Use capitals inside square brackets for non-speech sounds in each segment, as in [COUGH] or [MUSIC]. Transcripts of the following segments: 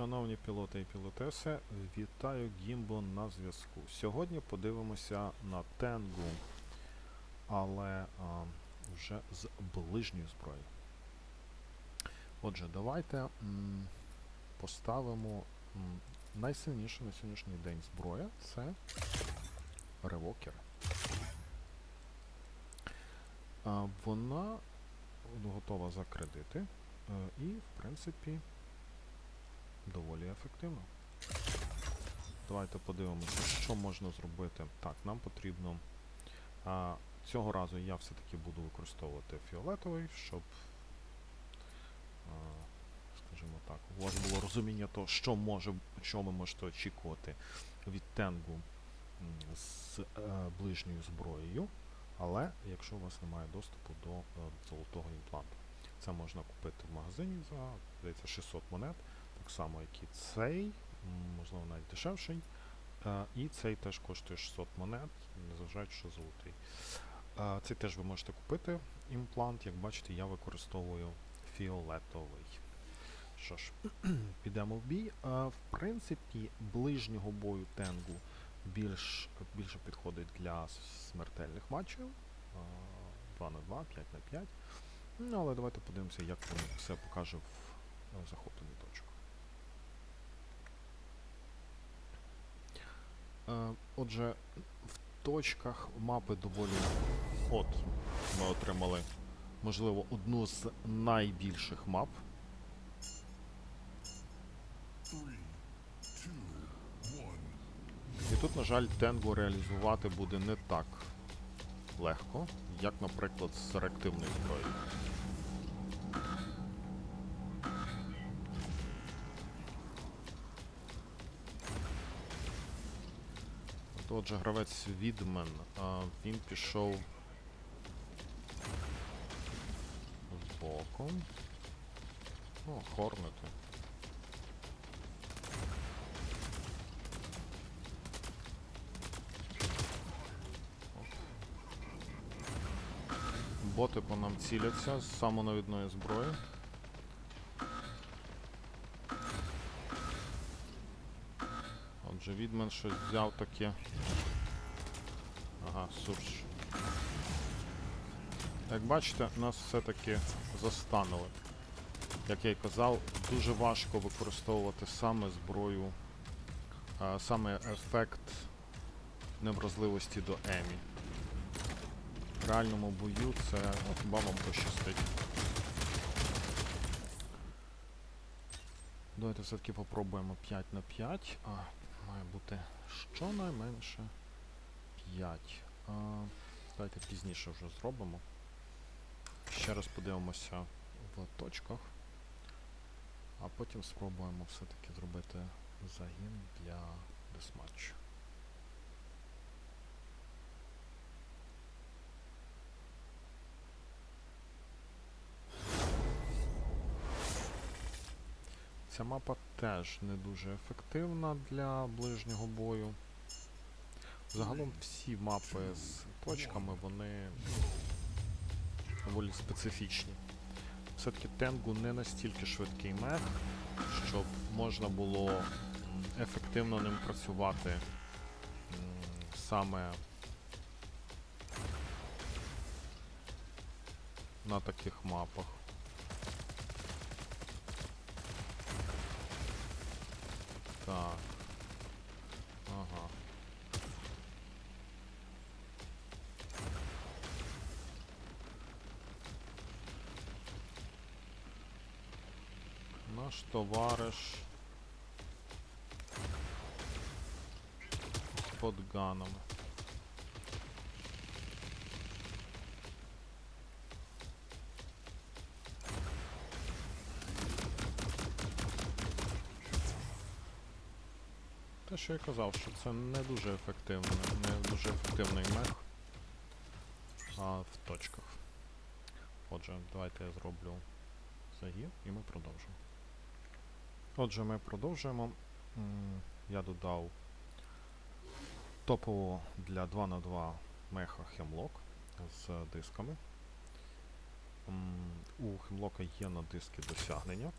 Шановні пілоти і пілотеси, вітаю Гімбо на зв'язку. Сьогодні подивимося на Тенгу, але а, вже з ближньої зброї. Отже, давайте м, поставимо м, найсильніша на сьогоднішній день зброя це ревокер. А, вона готова за кредити е, і, в принципі, доволі ефективно. Давайте подивимося, що можна зробити. Так, нам потрібно. А, цього разу я все-таки буду використовувати фіолетовий, щоб, а, скажімо так, у вас було розуміння того, що може, що ви можете очікувати від тенгу з е, ближньою зброєю. Але якщо у вас немає доступу до е, золотого імпланту, це можна купити в магазині за здається, 600 монет так само, як і цей, можливо, навіть дешевший. Е, і цей теж коштує 600 монет, незважаючи, що золотий. Е, цей теж ви можете купити імплант. Як бачите, я використовую фіолетовий. Що ж, [CLEARS THROAT] підемо в бій. Е, в принципі, ближнього бою тенгу більш, більше підходить для смертельних матчів. Е, 2 на 2, 5 на 5. Ну, але давайте подивимося, як він все покаже в е, захопленні точок. Е, Отже, в точках мапи доволі. От, ми отримали, можливо, одну з найбільших мап. І тут, на жаль, тенгу реалізувати буде не так легко, як, наприклад, з реактивною зброєю. Отже, гравець Відмен, а, він пішов з боком. О, хорнети. Боти по нам ціляться з самонавідної зброї. Відмен щось взяв таке. Ага, сурж. Як бачите, нас все-таки застанули. Як я й казав, дуже важко використовувати саме зброю, а, саме ефект невразливості до Емі. В реальному бою це ну, хіба вам пощастить. Давайте все-таки попробуємо 5 на 5. А, має бути щонайменше 5. А, давайте пізніше вже зробимо. Ще раз подивимося в точках. А потім спробуємо все-таки зробити загін для десматчу. Ця мапа теж не дуже ефективна для ближнього бою. Загалом всі мапи з точками, вони доволі специфічні. Все-таки Тенгу не настільки швидкий мех, щоб можна було ефективно ним працювати саме на таких мапах. Так. Ага. Наш товариш з подганами. Що я казав, що це не дуже ефективно, не дуже ефективний мех а, в точках. Отже, давайте я зроблю загін і ми продовжимо. Отже, ми продовжуємо. Я додав топово для 2 на 2 меха Hemlock з дисками. У Hemlock є на диски досягнення,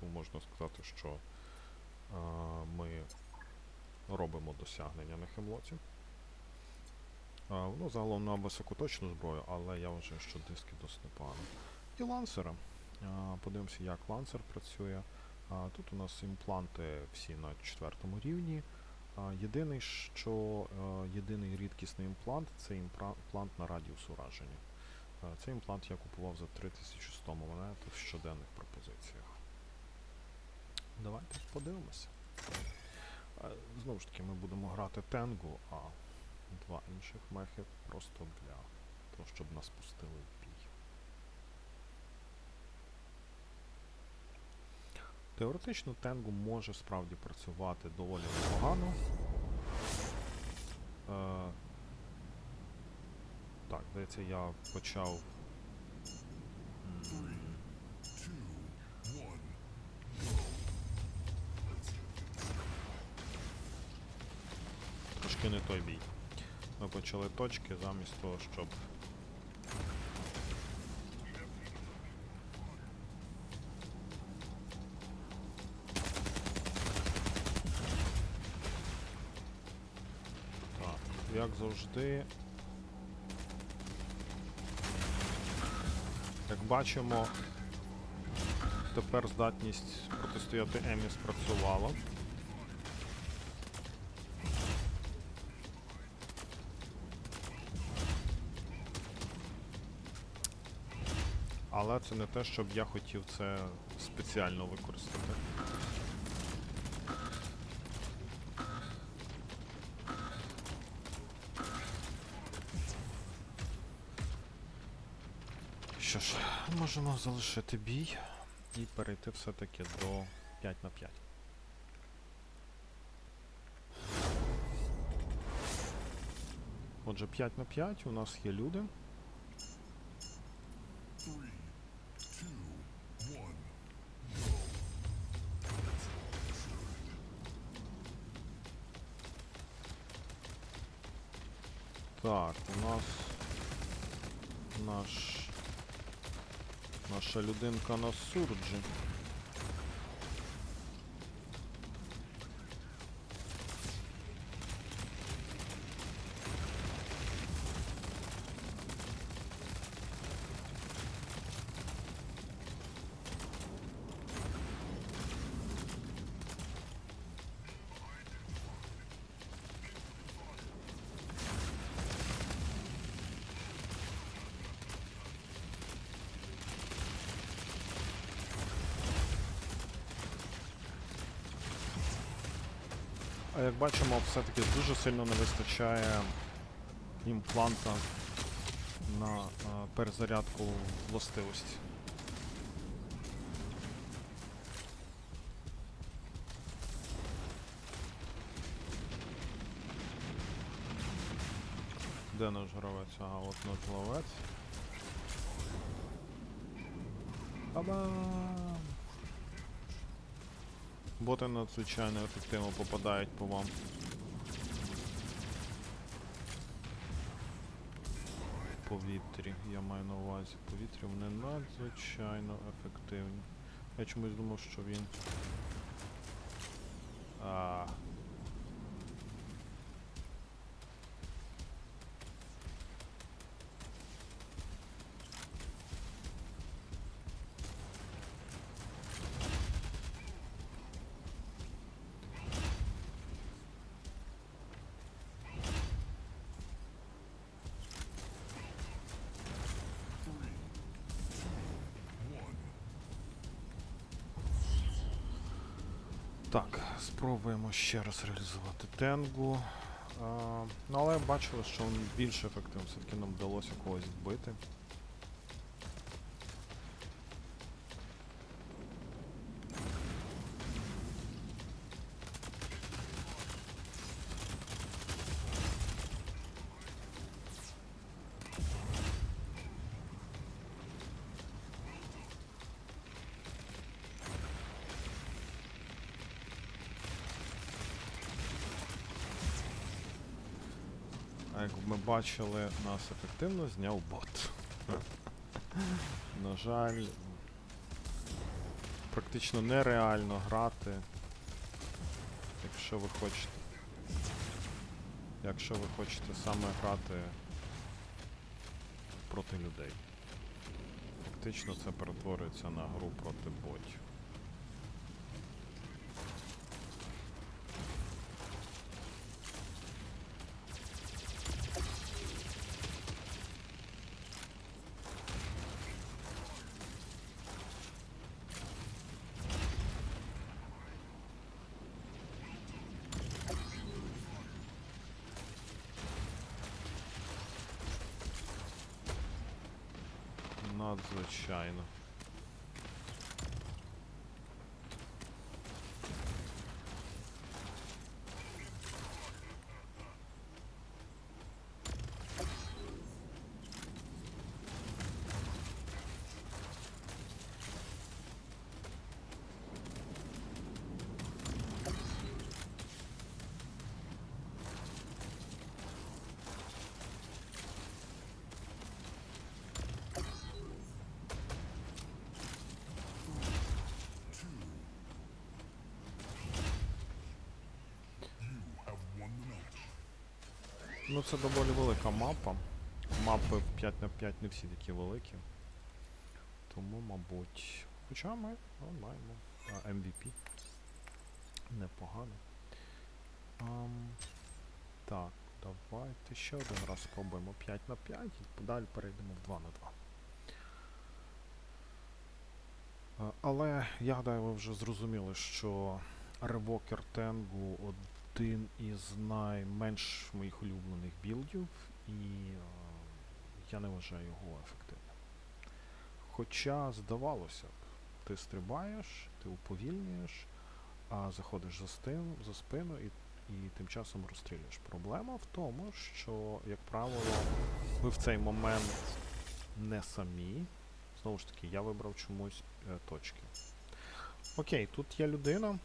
тому можна сказати, що е, ми робимо досягнення на хемлоті. Е, Ну, загалом на високоточну зброю, але я вважаю, що диски досить непогано. І лансера. Подивимося, як лансер працює. А, Тут у нас імпланти всі на четвертому рівні. А, Єдиний, що е, єдиний рідкісний імплант це імплант на радіус ураження. Е, Цей імплант я купував за 3100 монет в щоденних пропозиціях. Давайте подивимося. Знову ж таки, ми будемо грати Тенгу, а два інших мехи просто для того, щоб нас пустили в бій. Теоретично Тенгу може справді працювати доволі непогано. Е, так, здається, я почав. Трошки не той бій. Ми почали точки замість того, щоб. Так, як завжди. Як бачимо, тепер здатність протистояти Емі спрацювала. Але це не те, щоб я хотів це спеціально використати. Що ж, можемо залишити бій і перейти все-таки до 5 на 5. Отже, 5 на 5 у нас є люди. Так, у нас наш наша людинка на сурджі. А як бачимо, все-таки дуже сильно не вистачає імпланта на перезарядку властивості. Де наш гравець? Ага, от наш ловець. Бабам! Боти надзвичайно ефективно попадають по вам. Повітрі, я маю на увазі. Повітрі вони надзвичайно ефективні. Я чомусь думав, що він. А. Так, спробуємо ще раз реалізувати тенгу. А, ну, але бачили, що він більш ефективно, все-таки нам вдалося когось вбити. Як ми бачили, нас ефективно зняв бот. На жаль, практично нереально грати Якщо ви хочете. Якщо ви хочете саме грати проти людей. Фактично це перетворюється на гру проти ботів. Надзвичайно. Ну це доволі велика мапа. Мапи 5 на 5 не всі такі великі. Тому, мабуть. Хоча ми ну, маємо а, MVP. Непогано. Ам, так, давайте ще один раз спробуємо 5 на 5 і далі перейдемо в 2 на 2. Е, Але я гадаю, ви вже зрозуміли, що Ревокер Тенгу один із найменш моїх улюблених білдів, і е, я не вважаю його ефективним. Хоча, здавалося б, ти стрибаєш, ти уповільнюєш, а заходиш за, стин, за спину і, і тим часом розстрілюєш. Проблема в тому, що, як правило, ви в цей момент не самі. Знову ж таки, я вибрав чомусь е, точки. Окей, тут є людина.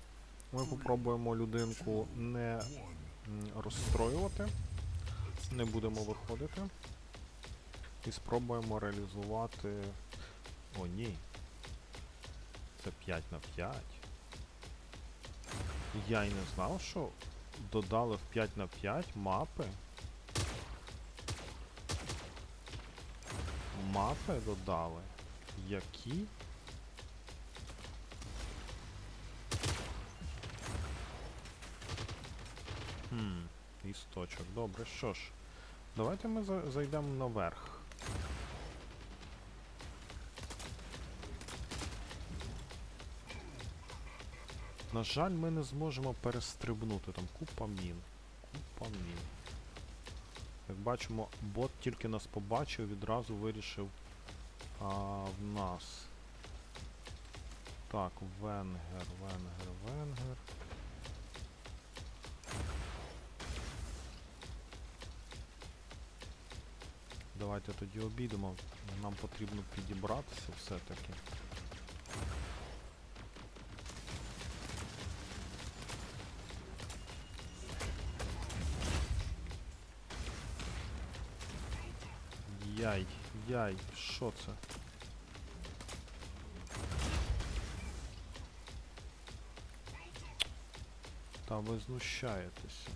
Ми попробуємо людинку не розстроювати. Не будемо виходити. І спробуємо реалізувати. О, ні. Це 5 на 5. Я й не знав, що додали в 5 на 5 мапи. Мапи додали. Які? Хм, істочок. Добре, що ж. Давайте ми зайдемо наверх. На жаль, ми не зможемо перестрибнути. Там купа мін. Купа мін. Як бачимо, бот тільки нас побачив, відразу вирішив а, в нас. Так, Венгер, Венгер, Венгер. Давайте тоді обійдемо. Нам потрібно підібратися все-таки. Яй, яй, що це? Та ви знущаєтеся.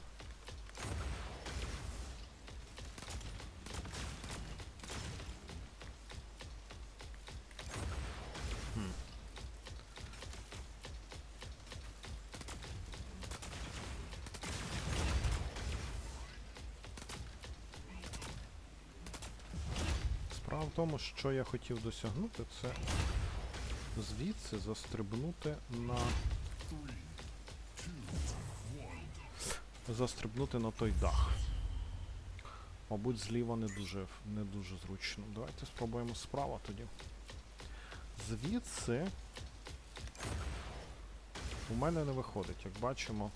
Тому, що я хотів досягнути, це звідси застрибнути на. Застрибнути на той дах. Мабуть, зліва не дуже, не дуже зручно. Давайте спробуємо справа тоді. Звідси у мене не виходить. Як бачимо,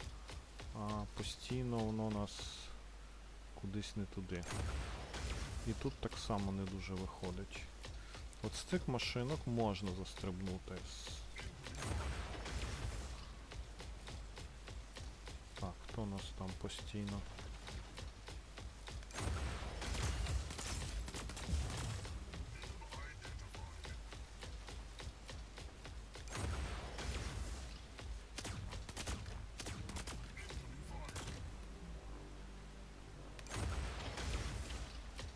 а, постійно воно нас кудись не туди. І тут так само не дуже виходить. От з цих машинок можна застрибнути. Так, хто у нас там постійно?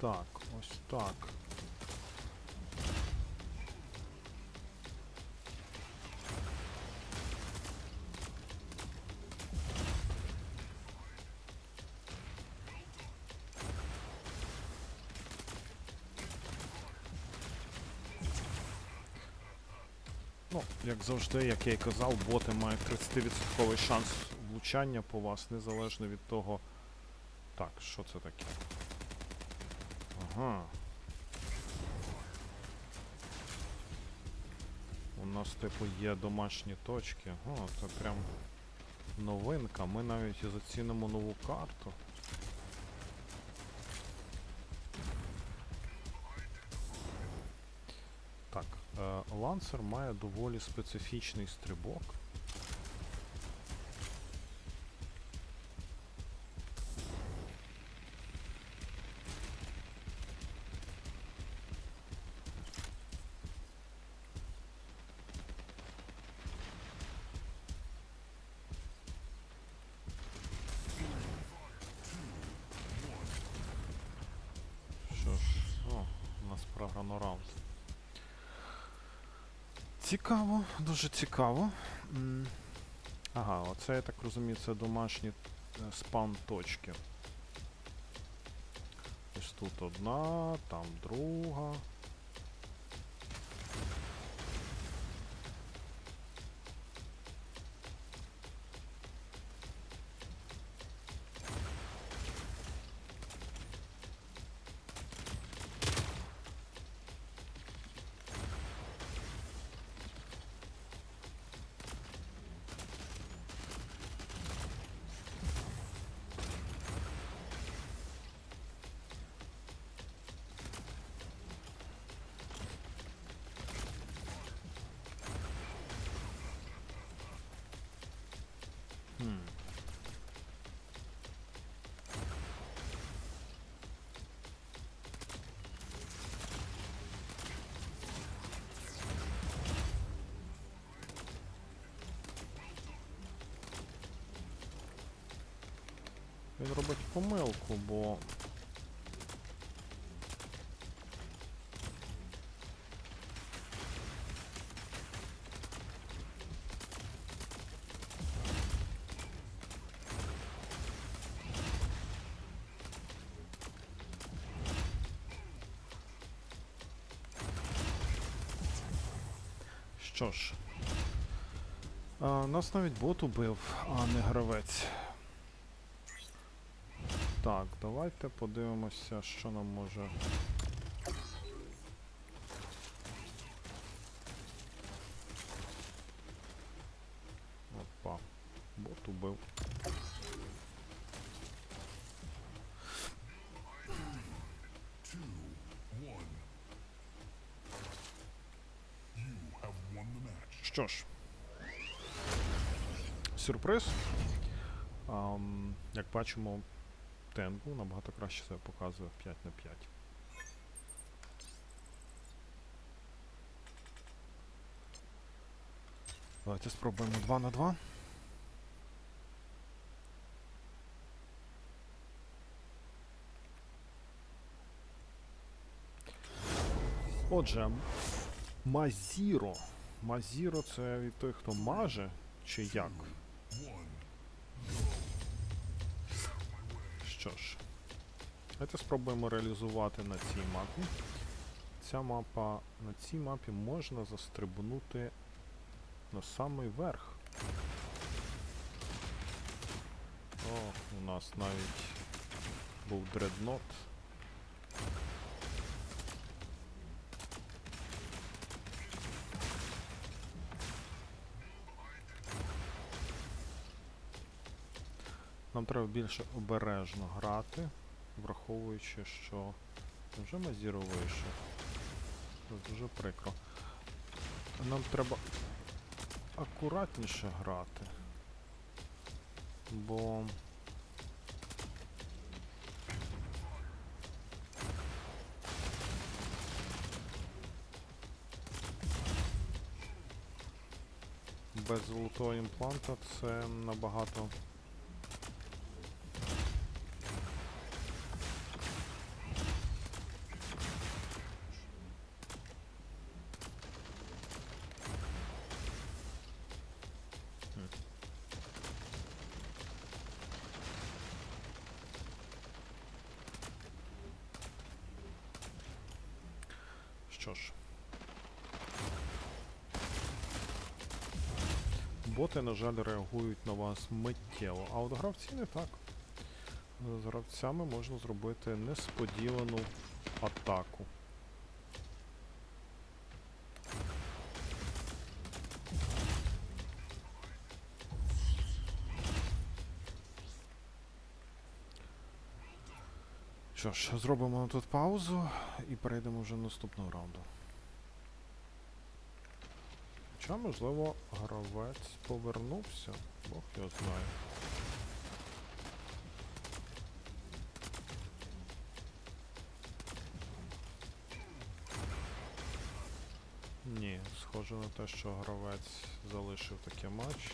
Так, ось так. Ну, як завжди, як я й казав, боти мають 30% шанс влучання по вас, незалежно від того. Так, що це таке? Ага. У нас, типу, є домашні точки. О, це прям новинка. Ми навіть і зацінимо нову карту. Так, е, лансер має доволі специфічний стрибок. Що ж, о, у нас програно раунд. Дуже цікаво. Ага, оце я так розумію, це домашні е, спам точки. Ось тут одна, там друга. Він робить помилку, бо. Що ж. А, нас навіть бот убив, а не гравець. Давайте подивимося, що нам може. Опа. Бот убив. Що ж. Сюрприз. Ам, як бачимо, Тенгу набагато краще себе показує в 5 на 5. Давайте спробуємо 2 на 2. Отже, Мазіро. Мазіро це від той, хто маже, чи як? Що ж, давайте спробуємо реалізувати на цій мапі. Ця мапа, на цій мапі можна застрибнути на самий верх. О, у нас навіть був дреднот. Треба більше обережно грати, враховуючи, що вже Мазіро вийшов. Це дуже прикро. Нам треба акуратніше грати. Бо. Без золотого імпланта це набагато Що ж. Боти, на жаль, реагують на вас миттєво, а от гравці не так. З гравцями можна зробити несподівану атаку. Що ж, зробимо тут паузу і перейдемо вже до наступного раунду. Хоча, можливо, гравець повернувся, Бог його знає. Ні, схоже на те, що гравець залишив таке матч.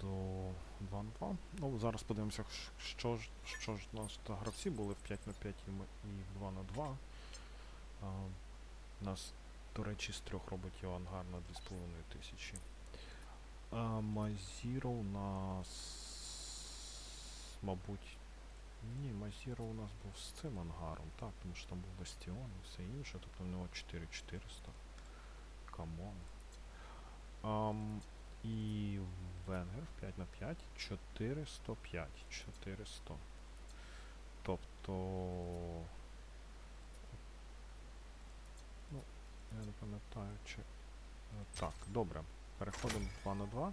До 2 на 2. Ну, зараз подивимося, що ж, що ж у нас та гравці були в 5 на 5 і, в 2 на 2. А, у нас, до речі, з трьох роботів ангар на 2,5 тисячі. А Мазіро у нас, мабуть, ні, Мазіро у нас був з цим ангаром, так, тому що там був Бастіон і все інше, тобто в нього 4400. Камон. Ам, і Венгер в 5 на 5 405. 400. Тобто. Ну, я не пам'ятаю, чи. е, Так, добре. Переходимо 2 на 2.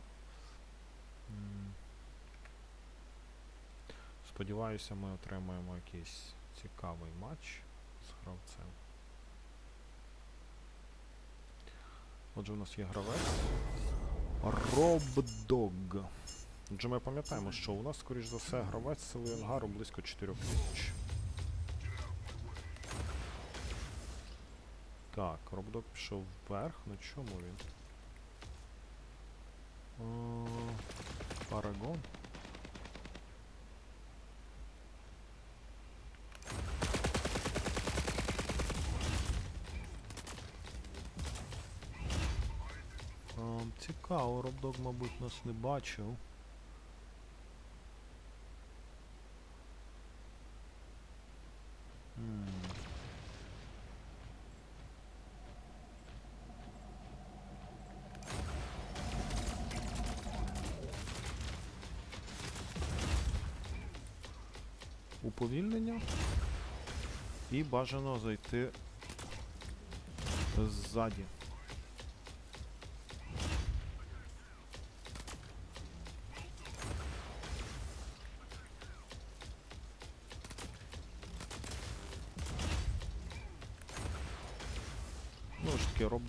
Сподіваюся, ми отримаємо якийсь цікавий матч з гравцем. Отже, у нас є гравець. Робдог. Отже, ми пам'ятаємо, що у нас, скоріш за все, гравець сили ангару близько 4 тисяч. Так, Робдог пішов вверх. На чому він? Е, Парагон. Цікаво, Робдог, мабуть, нас не бачив. Уповільнення. І бажано зайти ззаді.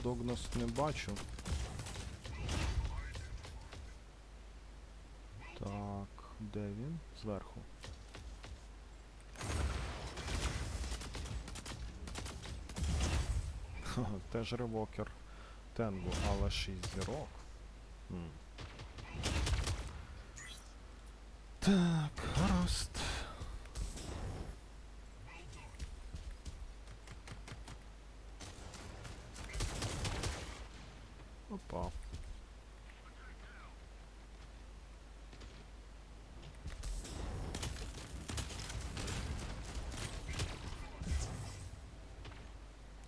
Нас не бачив. Так, де він? Зверху. Теж ревокер Тенгу, але 6 зірок. Так, гаразд. Опа.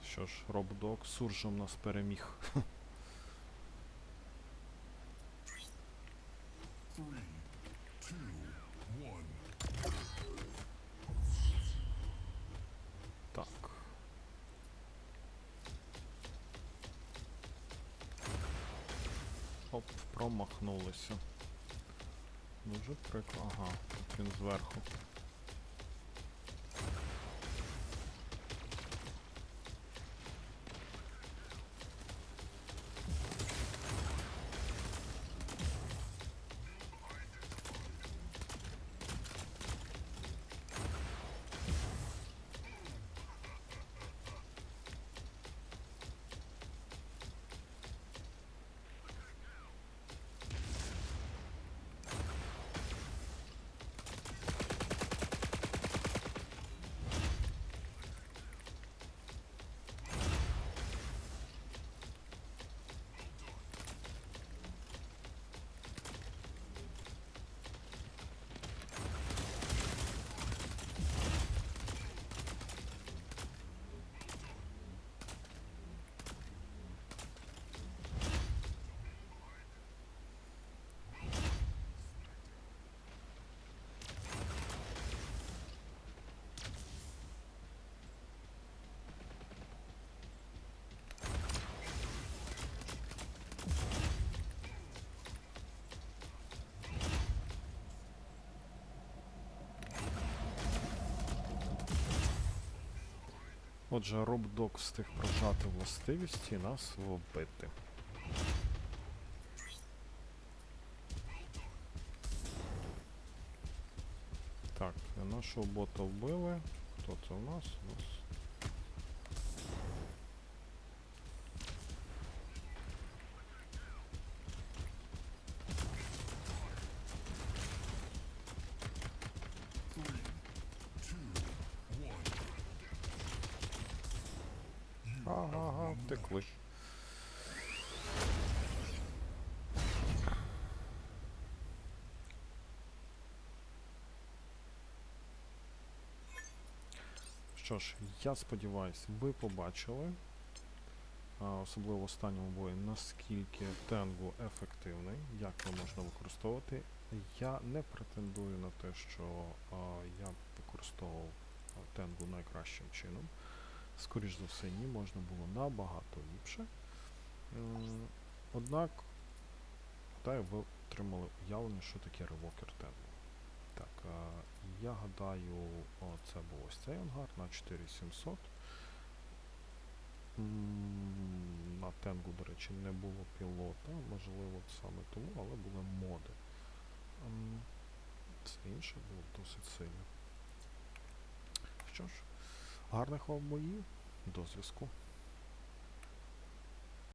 Що ж, Робдог суржем нас переміг. [LAUGHS] Ага, тут він зверху. Отже, Робдок встиг прожати властивість і нас вбити. Так, нашого бота вбили. Хто це у нас? У нас. Що ж, я сподіваюся, ви побачили, особливо в останньому бої, наскільки тенгу ефективний, як його можна використовувати. Я не претендую на те, що я використовував тенгу найкращим чином. Скоріш за все, ні, можна було набагато ліпше. Однак, гадаю, ви отримали уявлення, що таке ревокер тенгу. Так, я гадаю, о, це був ось цей ангар на 4700. На тенгу, до речі, не було пілота, можливо, саме тому, але були моди. Це інше було досить сильно. Що ж, гарних вам боїв, до зв'язку.